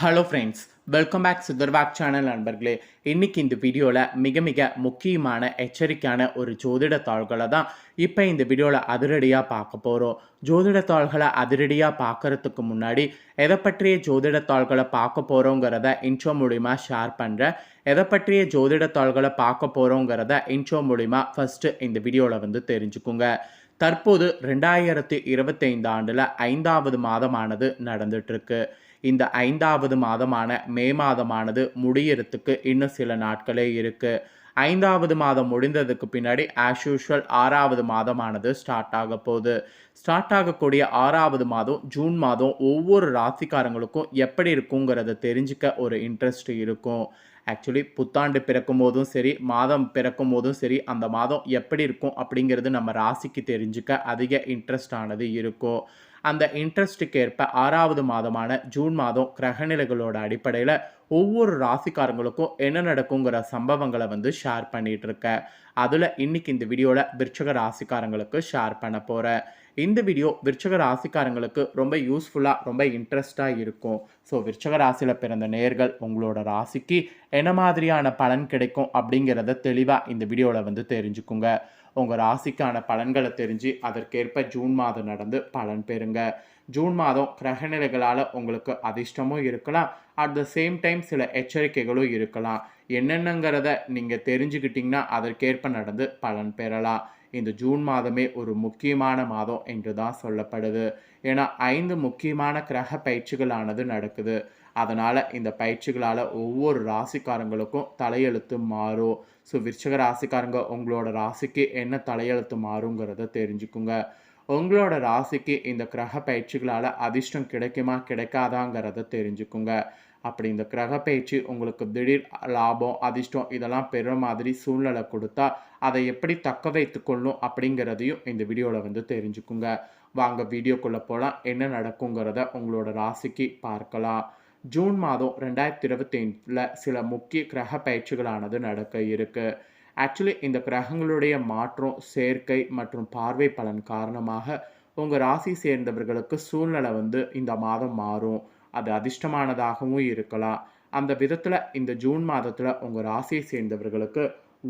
Hello friends welcome back சுதர்வாக் channel நண்பர்களே. இன்னைக்கு இந்த வீடியோவில் மிக மிக முக்கியமான எச்சரிக்கையான ஒரு ஜோதிட தாள்களை தான் இப்போ இந்த வீடியோவில் அதிரடியாக பார்க்க போகிறோம் ஜோதிட தாள்களை அதிரடியாக பார்க்கறதுக்கு முன்னாடி எதை பற்றிய ஜோதிட தாள்களை பார்க்க போகிறோங்கிறத இன்ட்ரோ மூலிமா ஷேர் பண்ணுறேன் எதை பற்றிய ஜோதிட தாள்களை பார்க்க போகிறோங்கிறத இன்ட்ரோ மூலிமா ஃபஸ்ட்டு இந்த வீடியோவில் வந்து தெரிஞ்சுக்குங்க. தற்போது ரெண்டாயிரத்தி இருபத்தைந்து ஆண்டில் ஐந்தாவது மாதமானது நடந்துட்டுருக்கு இந்த ஐந்தாவது மாதமான மே மாதமானது முடியறதுக்கு இன்னும் சில நாட்களே இருக்குது ஐந்தாவது மாதம் முடிந்ததுக்கு பின்னாடி ஆஸ் யூஷுவல் ஆறாவது மாதமானது ஸ்டார்ட் ஆக போகுது. ஸ்டார்ட் ஆகக்கூடிய ஆறாவது மாதம் ஜூன் மாதம் ஒவ்வொரு ராசிக்காரங்களுக்கும் எப்படி இருக்குங்கிறத தெரிஞ்சுக்க ஒரு இன்ட்ரெஸ்ட் இருக்கும். ஆக்சுவலி புத்தாண்டு பிறக்கும் போதும் சரி மாதம் பிறக்கும் போதும் சரி அந்த மாதம் எப்படி இருக்கும் அப்படிங்கிறது நம்ம ராசிக்கு தெரிஞ்சுக்க அதிக இன்ட்ரெஸ்ட் ஆனது இருக்கும் அந்த இன்ட்ரெஸ்ட்டுக்கு ஏற்ப ஆறாவது மாதமான ஜூன் மாதம் கிரகநிலைகளோட அடிப்படையில் ஒவ்வொரு ராசிக்காரங்களுக்கும் என்ன நடக்குங்கிற சம்பவங்களை வந்து ஷேர் பண்ணிகிட்ருக்கேன் அதில் இன்னைக்கு இந்த வீடியோவில் விருச்சக ராசிக்காரங்களுக்கு ஷேர் பண்ண போகிறேன் இந்த வீடியோ விருச்சக ராசிக்காரங்களுக்கு ரொம்ப யூஸ்ஃபுல்லாக ரொம்ப இன்ட்ரெஸ்டாக இருக்கும். ஸோ விருச்சக ராசியில் பிறந்த நேர்கள் உங்களோட ராசிக்கு என்ன மாதிரியான பலன் கிடைக்கும் அப்படிங்கிறத தெளிவாக இந்த வீடியோவில் வந்து தெரிஞ்சுக்குங்க. உங்கள் ராசிக்கான பலன்களை தெரிஞ்சு அதற்கேற்ப ஜூன் மாதம் நடந்து பலன் பெறுங்க. ஜூன் மாதம் கிரகநிலைகளால் உங்களுக்கு அதிர்ஷ்டமும் இருக்கலாம். அட் த சேம் டைம் சில எச்சரிக்கைகளும் இருக்கலாம். என்னென்னங்கிறத நீங்கள் தெரிஞ்சுக்கிட்டிங்கன்னா அதற்கேற்ப நடந்து பலன் பெறலாம். இந்த ஜூன் மாதமே ஒரு முக்கியமான மாதம் என்று தான் சொல்லப்படுது. ஏன்னா ஐந்து முக்கியமான கிரக பயிற்சிகளானது நடக்குது. அதனால் இந்த பயிற்சிகளால் ஒவ்வொரு ராசிக்காரங்களுக்கும் தலையெழுத்து மாறும். ஸோ விருச்சக ராசிக்காரங்க உங்களோட ராசிக்கு என்ன தலையெழுத்து மாறுங்கிறத தெரிஞ்சுக்குங்க. உங்களோட ராசிக்கு இந்த கிரக பயிற்சிகளால் அதிர்ஷ்டம் கிடைக்குமா கிடைக்காதாங்கிறத தெரிஞ்சுக்குங்க. அப்படி இந்த கிரக பயிற்சி உங்களுக்கு திடீர் லாபம் அதிர்ஷ்டம் இதெல்லாம் பெற மாதிரி சூழ்நிலை கொடுத்தா அதை எப்படி தக்க வைத்து கொள்ளும் அப்படிங்கிறதையும் இந்த வீடியோவில் வந்து தெரிஞ்சுக்குங்க. வாங்க வீடியோக்குள்ளே போகலாம் என்ன நடக்குங்கிறத உங்களோட ராசிக்கு பார்க்கலாம். ஜூன் மாதம் ரெண்டாயிரத்தி இருபத்தைந்தில் சில முக்கிய கிரக பயிற்சிகளானது நடக்க இருக்கு. ஆக்சுவலி இந்த கிரகங்களுடைய மாற்றம் சேர்க்கை மற்றும் பார்வை பலன் காரணமாக உங்கள் ராசி சேர்ந்தவர்களுக்கு சூழ்நிலை வந்து இந்த மாதம் மாறும். அது அதிர்ஷ்டமானதாகவும் இருக்கலாம். அந்த விதத்தில் இந்த ஜூன் மாதத்தில் உங்கள் ராசியை சேர்ந்தவர்களுக்கு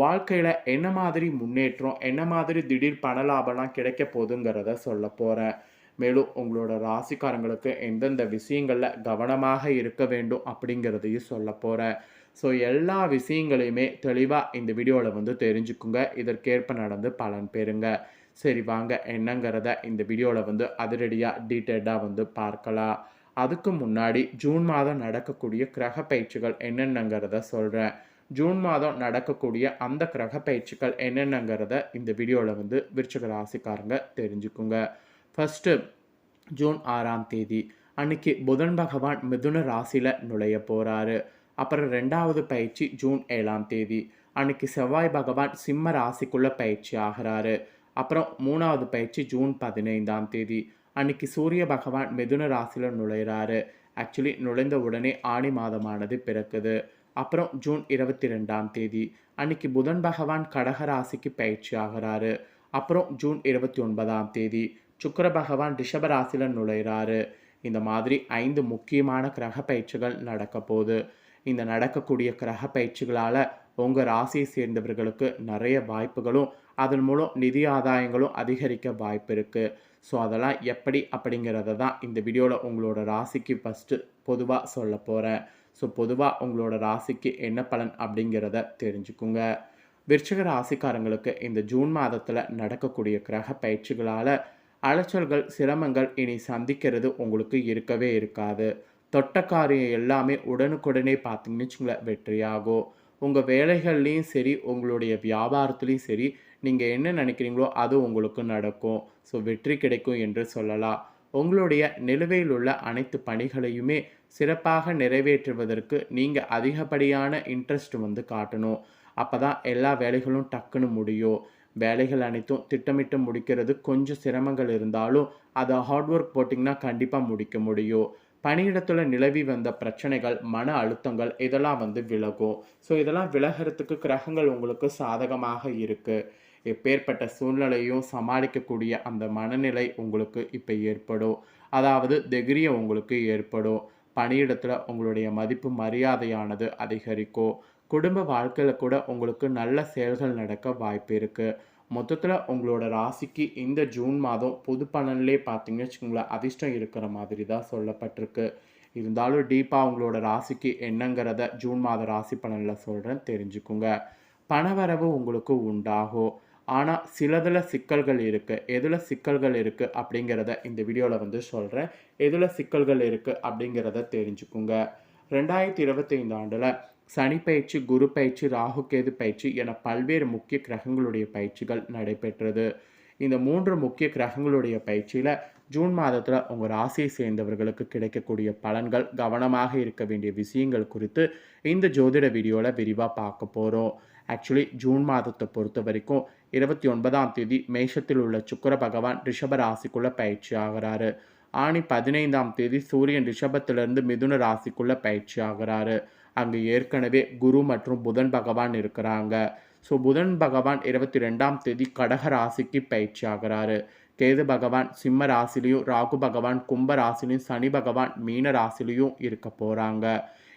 வாழ்க்கையில் என்ன மாதிரி முன்னேற்றம் என்ன மாதிரி திடீர் பண லாபம்லாம் கிடைக்க போகுதுங்கிறத சொல்ல போகிறேன் மேலும் உங்களோட ராசிக்காரங்களுக்கு எந்தெந்த விஷயங்களில் கவனமாக இருக்க வேண்டும் அப்படிங்கிறதையும் சொல்ல போகிறேன் ஸோ எல்லா விஷயங்களையுமே தெளிவாக இந்த வீடியோவில் வந்து தெரிஞ்சுக்குங்க. இதற்கேற்ப நடந்து பலன் பெறுங்க. சரி வாங்க என்னங்கிறத இந்த வீடியோவில் வந்து அதிரடியாக டீட்டெயில்டாக வந்து பார்க்கலாம். அதுக்கு முன்னாடி ஜூன் மாதம் நடக்கக்கூடிய கிரக பயிற்சிகள் என்னென்னங்கிறத சொல்கிறேன் ஜூன் மாதம் நடக்கக்கூடிய அந்த கிரக பயிற்சிகள் என்னென்னங்கிறத இந்த வீடியோவில் வந்து விருச்சக ராசிக்காரங்க தெரிஞ்சுக்குங்க. ஃபஸ்ட்டு ஜூன் ஆறாம் தேதி அன்னைக்கு புதன் பகவான் மிதுன ராசியில் நுழைய போகிறாரு அப்புறம் ரெண்டாவது பயிற்சி ஜூன் ஏழாம் தேதி அன்னைக்கு செவ்வாய் பகவான் சிம்ம ராசிக்குள்ளே பயிற்சி ஆகிறாரு. அப்புறம் மூணாவது பயிற்சி ஜூன் பதினைந்தாம் தேதி அன்னைக்கு சூரிய பகவான் மிதுன ராசியில் நுழையிறாரு. ஆக்சுவலி நுழைந்த உடனே ஆணி மாதமானது பிறக்குது. அப்புறம் ஜூன் இருபத்தி ரெண்டாம் தேதி. அன்னைக்கு புதன் பகவான் கடக ராசிக்கு பயிற்சி ஆகிறாரு. அப்புறம் ஜூன் இருபத்தி ஒன்பதாம் தேதி சுக்கர பகவான் ரிஷப ராசியில் நுழையிறாரு. இந்த மாதிரி ஐந்து முக்கியமான கிரக பயிற்சிகள் நடக்க போகுது. இந்த நடக்கக்கூடிய கிரக பயிற்சிகளால் உங்கள் ராசியை சேர்ந்தவர்களுக்கு நிறைய வாய்ப்புகளும் அதன் மூலம் நிதி ஆதாயங்களும் அதிகரிக்க வாய்ப்பு இருக்குது ஸோ அதெல்லாம் எப்படி அப்படிங்கிறத தான் இந்த வீடியோவில் உங்களோட ராசிக்கு ஃபஸ்ட்டு பொதுவாக சொல்ல போகிறேன் ஸோ பொதுவாக உங்களோட ராசிக்கு என்ன பலன் அப்படிங்கிறத தெரிஞ்சுக்குங்க. விருச்சக ராசிக்காரங்களுக்கு இந்த ஜூன் மாதத்தில் நடக்கக்கூடிய கிரக பயிற்சிகளால் அலைச்சல்கள் சிரமங்கள் இனி சந்திக்கிறது உங்களுக்கு இருக்கவே இருக்காது. தொட்ட காரியம் எல்லாமே உடனுக்குடனே பார்த்தீங்கன்னு வச்சுங்களேன் வெற்றியாகும். உங்கள் வேலைகள்லேயும் சரி உங்களுடைய வியாபாரத்துலேயும் சரி நீங்கள் என்ன நினைக்கிறீங்களோ அது உங்களுக்கு நடக்கும். ஸோ வெற்றி கிடைக்கும் என்று சொல்லலாம். உங்களுடைய நிலுவையில் உள்ள அனைத்து பணிகளையுமே சிறப்பாக நிறைவேற்றுவதற்கு நீங்கள் அதிகப்படியான இன்ட்ரெஸ்ட் வந்து காட்டணும். அப்போ தான் எல்லா வேலைகளும் டக்குன்னு முடியும். வேலைகள் அனைத்தும் திட்டமிட்டு முடிக்கிறது கொஞ்சம் சிரமங்கள் இருந்தாலும் அதை ஹார்ட் ஒர்க் போட்டிங்கன்னா கண்டிப்பாக முடிக்க முடியும். பணியிடத்தில் நிலவி வந்த பிரச்சனைகள் மன அழுத்தங்கள் இதெல்லாம் வந்து விலகும். ஸோ இதெல்லாம் விலகிறதுக்கு கிரகங்கள் உங்களுக்கு சாதகமாக இருக்குது எப்பேற்பட்ட சூழ்நிலையும் சமாளிக்கக்கூடிய அந்த மனநிலை உங்களுக்கு இப்போ ஏற்படும். அதாவது தைரியம் உங்களுக்கு ஏற்படும். பணியிடத்தில் உங்களுடைய மதிப்பு மரியாதையானது அதிகரிக்கும். குடும்ப வாழ்க்கையில் கூட உங்களுக்கு நல்ல செயல்கள் நடக்க வாய்ப்பு இருக்குது மொத்தத்தில் உங்களோட ராசிக்கு இந்த ஜூன் மாதம் பொது பலன்லே பார்த்தீங்கன்னு வச்சுக்கோங்களேன் அதிர்ஷ்டம் இருக்கிற மாதிரி தான் சொல்லப்பட்டிருக்கு. இருந்தாலும் டீப்பாக உங்களோட ராசிக்கு என்னங்கிறத ஜூன் மாத ராசி பலனில் சொல்கிறேன் தெரிஞ்சுக்குங்க. பணவரவு உங்களுக்கு உண்டாகும். ஆனால் சிலதில் சிக்கல்கள் இருக்குது எதில் சிக்கல்கள் இருக்குது அப்படிங்கிறத இந்த வீடியோவில் வந்து சொல்கிறேன் எதில் சிக்கல்கள் இருக்குது அப்படிங்கிறத தெரிஞ்சுக்குங்க. ரெண்டாயிரத்தி இருபத்தைந்து ஆண்டில் சனி பயிற்சி குரு பயிற்சி ராகு கேது பயிற்சி என பல்வேறு முக்கிய கிரகங்களுடைய பயிற்சிகள் நடைபெற்றது. இந்த மூன்று முக்கிய கிரகங்களுடைய பயிற்சியில் ஜூன் மாதத்தில் உங்கள் ராசியை சேர்ந்தவர்களுக்கு கிடைக்கக்கூடிய பலன்கள் கவனமாக இருக்க வேண்டிய விஷயங்கள் குறித்து இந்த ஜோதிட வீடியோவில் விரிவாக பார்க்க போகிறோம் ஆக்சுவலி ஜூன் மாதத்தை பொறுத்த வரைக்கும் இருபத்தி ஒன்பதாம் தேதி மேஷத்தில் உள்ள சுக்கர பகவான் ரிஷப ராசிக்குள்ளே பயிற்சி ஆகிறாரு. ஆணி பதினைந்தாம் தேதி சூரியன் ரிஷபத்திலிருந்து மிதுன ராசிக்குள்ளே பயிற்சி ஆகிறாரு. அங்கே ஏற்கனவே குரு மற்றும் புதன் பகவான் இருக்கிறாங்க. ஸோ புதன் பகவான் இருபத்தி ரெண்டாம் தேதி கடக ராசிக்கு பயிற்சி ஆகிறாரு. கேது பகவான் சிம்ம ராசிலையும் ராகு பகவான் கும்ப ராசிலையும் சனி பகவான் மீன ராசிலையும் இருக்க போகிறாங்க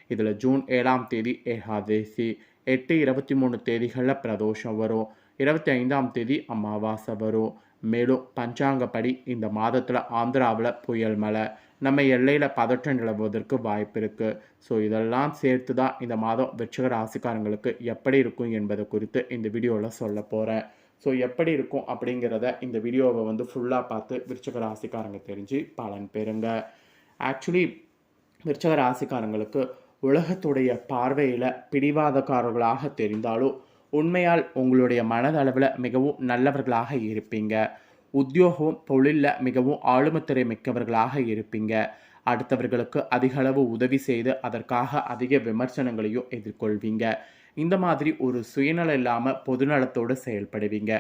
இதில் ஜூன் ஏழாம் தேதி ஏகாதேசி. எட்டு இருபத்தி மூணு தேதிகளில் பிரதோஷம் வரும். இருபத்தி ஐந்தாம் தேதி அமாவாசை வரும். மேலும் பஞ்சாங்கப்படி இந்த மாதத்தில் ஆந்திராவில் புயல் மழை நம்ம எல்லையில் பதற்றம் நிலவுவதற்கு வாய்ப்பு இருக்குது ஸோ இதெல்லாம் சேர்த்து தான் இந்த மாதம் விருச்சிக ராசிக்காரங்களுக்கு எப்படி இருக்கும் என்பதை குறித்து இந்த வீடியோவில் சொல்ல போகிறேன் ஸோ எப்படி இருக்கும் அப்படிங்கிறத இந்த வீடியோவை வந்து ஃபுல்லாக பார்த்து விருச்சிக ராசிக்காரங்க தெரிஞ்சு பலன் பெறுங்க. ஆக்சுவலி விருச்சக ராசிக்காரங்களுக்கு உலகத்துடைய பார்வையில் பிடிவாதக்காரர்களாக தெரிந்தாலும் உண்மையால் உங்களுடைய மனதளவில் மிகவும் நல்லவர்களாக இருப்பீங்க. உத்தியோகம் தொழிலில் மிகவும் ஆளுமத்திரை மிக்கவர்களாக இருப்பீங்க. அடுத்தவர்களுக்கு அதிகளவு உதவி செய்து அதற்காக அதிக விமர்சனங்களையும் எதிர்கொள்வீங்க. இந்த மாதிரி ஒரு சுயநலம் இல்லாமல் பொதுநலத்தோடு செயல்படுவீங்க.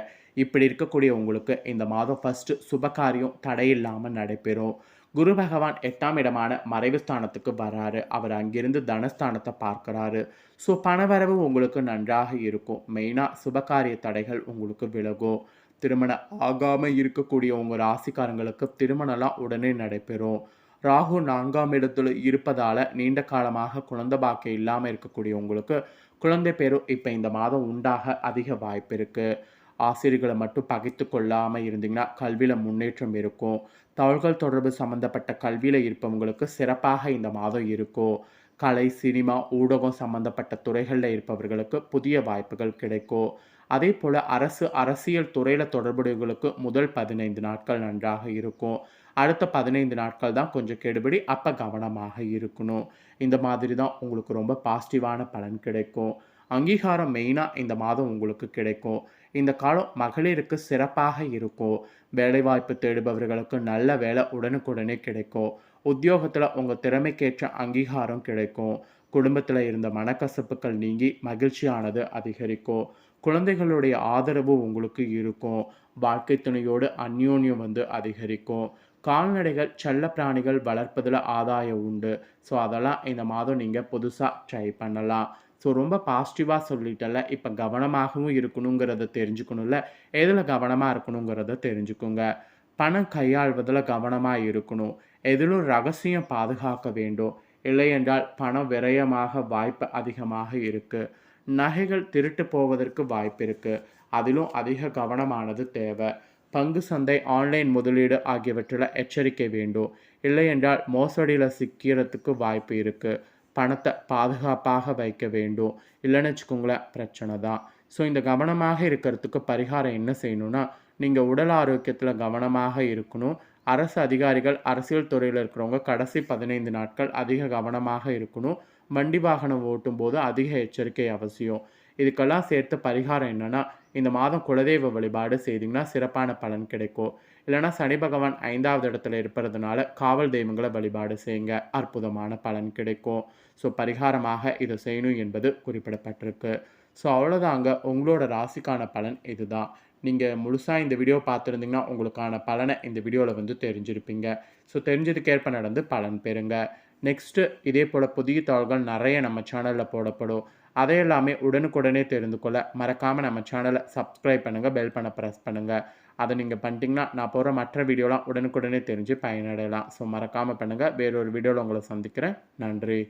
இப்படி இருக்கக்கூடிய உங்களுக்கு இந்த மாதம் ஃபஸ்ட்டு சுபகாரியம் தடையில்லாமல் நடைபெறும். குரு பகவான் எட்டாம் இடமான மறைவு ஸ்தானத்துக்கு வராரு. அவர் அங்கிருந்து தனஸ்தானத்தை பார்க்குறாரு. ஸோ பணவரவு உங்களுக்கு நன்றாக இருக்கும். மெயினாக சுபகாரிய தடைகள் உங்களுக்கு விலகும். திருமணம் ஆகாமல் இருக்கக்கூடிய உங்கள் ராசிக்காரங்களுக்கு திருமணம்லாம் உடனே நடைபெறும். ராகு நான்காம் இடத்துல இருப்பதால் நீண்ட காலமாக குழந்தை பாக்கியம் இல்லாமல் இருக்கக்கூடிய உங்களுக்கு குழந்தை பேரும் இப்போ இந்த மாதம் உண்டாக அதிக வாய்ப்பு இருக்குது ஆசிரியர்களை மட்டும் பகைத்து கொள்ளாமல் இருந்தீங்கன்னா கல்வியில் முன்னேற்றம் இருக்கும். தகவல்கள் தொடர்பு சம்மந்தப்பட்ட கல்வியில் இருப்பவங்களுக்கு சிறப்பாக இந்த மாதம் இருக்கும் கலை சினிமா ஊடகம் சம்பந்தப்பட்ட துறைகளில் இருப்பவர்களுக்கு புதிய வாய்ப்புகள் கிடைக்கும் அதே போல் அரசு அரசியல் துறையில் தொடர்புடையவர்களுக்கு முதல் பதினைந்து நாட்கள் நன்றாக இருக்கும் அடுத்த பதினைந்து நாட்கள் தான் கொஞ்சம் கெடுபடி அப்போ கவனமாக இருக்கணும். இந்த மாதிரி தான் உங்களுக்கு ரொம்ப பாசிட்டிவான பலன் கிடைக்கும். அங்கீகாரம் மெயினாக இந்த மாதம் உங்களுக்கு கிடைக்கும். இந்த காலம் மகளிருக்கு சிறப்பாக இருக்கும் வேலைவாய்ப்பு தேடுபவர்களுக்கு நல்ல வேலை உடனுக்குடனே கிடைக்கும் உத்தியோகத்தில் உங்கள் திறமைக்கேற்ற அங்கீகாரம் கிடைக்கும் குடும்பத்தில் இருந்த மனக்கசப்புகள் நீங்கி மகிழ்ச்சியானது அதிகரிக்கும் குழந்தைகளுடைய ஆதரவு உங்களுக்கு இருக்கும் வாழ்க்கை துணையோடு அந்யோன்யம் வந்து அதிகரிக்கும் கால்நடைகள் செல்ல பிராணிகள் வளர்ப்பதில் ஆதாயம் உண்டு. ஸோ அதெல்லாம் இந்த மாதம் நீங்கள் புதுசாக ட்ரை பண்ணலாம். ஸோ ரொம்ப பாசிட்டிவாக சொல்லிட்டல இப்போ கவனமாகவும் இருக்கணுங்கிறத தெரிஞ்சுக்கணும்ல. எதில் கவனமாக இருக்கணுங்கிறத தெரிஞ்சுக்கோங்க. பணம் கையாள்வதில் கவனமாக இருக்கணும். எதிலும் ரகசியம் பாதுகாக்க வேண்டும். இல்லை என்றால் பணம் விரயமாக வாய்ப்பு அதிகமாக இருக்குது நகைகள் திருட்டு போவதற்கு வாய்ப்பு இருக்குது அதிலும் அதிக கவனமானது தேவை. பங்கு சந்தை ஆன்லைன் முதலீடு ஆகியவற்றில் எச்சரிக்கை வேண்டும். இல்லை என்றால் மோசடியில் சிக்கிறதுக்கு வாய்ப்பு இருக்குது பணத்தை பாதுகாப்பாக வைக்க வேண்டும். இல்லைன்னு வச்சுக்கோங்களேன் பிரச்சனை தான். ஸோ இந்த கவனமாக இருக்கிறதுக்கு பரிகாரம் என்ன செய்யணும்னா நீங்கள் உடல் ஆரோக்கியத்தில் கவனமாக இருக்கணும். அரசு அதிகாரிகள் அரசியல் துறையில் இருக்கிறவங்க கடைசி பதினைந்து நாட்கள் அதிக கவனமாக இருக்கணும். வண்டி வாகனம் ஓட்டும் போது அதிக எச்சரிக்கை அவசியம். இதுக்கெல்லாம் சேர்த்து பரிகாரம் என்னென்னா இந்த மாதம் குலதெய்வ வழிபாடு செய்திங்கன்னா சிறப்பான பலன் கிடைக்கும். இல்லைனா சனி பகவான் ஐந்தாவது இடத்துல இருப்பதுனால காவல் தெய்வங்களை வழிபாடு செய்யுங்க. அற்புதமான பலன் கிடைக்கும். ஸோ பரிகாரமாக இதை செய்யணும் என்பது குறிப்பிடப்பட்டிருக்கு. ஸோ அவ்வளோதாங்க உங்களோட ராசிக்கான பலன் இதுதான். நீங்கள் முழுசாக இந்த வீடியோ பார்த்துருந்தீங்கன்னா உங்களுக்கான பலனை இந்த வீடியோவில் வந்து தெரிஞ்சிருப்பீங்க. ஸோ தெரிஞ்சதுக்கேற்ப நடந்து பலன் பெறுங்க. நெக்ஸ்ட்டு இதே போல் புதிய தாள்கள் நிறைய நம்ம சேனலில் போடப்படும். அதையெல்லாமே உடனுக்குடனே தெரிந்து கொள்ள மறக்காமல் நம்ம சேனலை சப்ஸ்கிரைப் பண்ணுங்கள் பெல் பண்ண ப்ரெஸ் பண்ணுங்கள் அதை நீங்கள் பண்ணிட்டீங்கன்னா நான் போகிற மற்ற வீடியோலாம் உடனுக்குடனே தெரிஞ்சு பயனடையலாம். ஸோ மறக்காமல் பண்ணுங்கள் வேறொரு வீடியோவில் உங்களை சந்திக்கிறேன். நன்றி.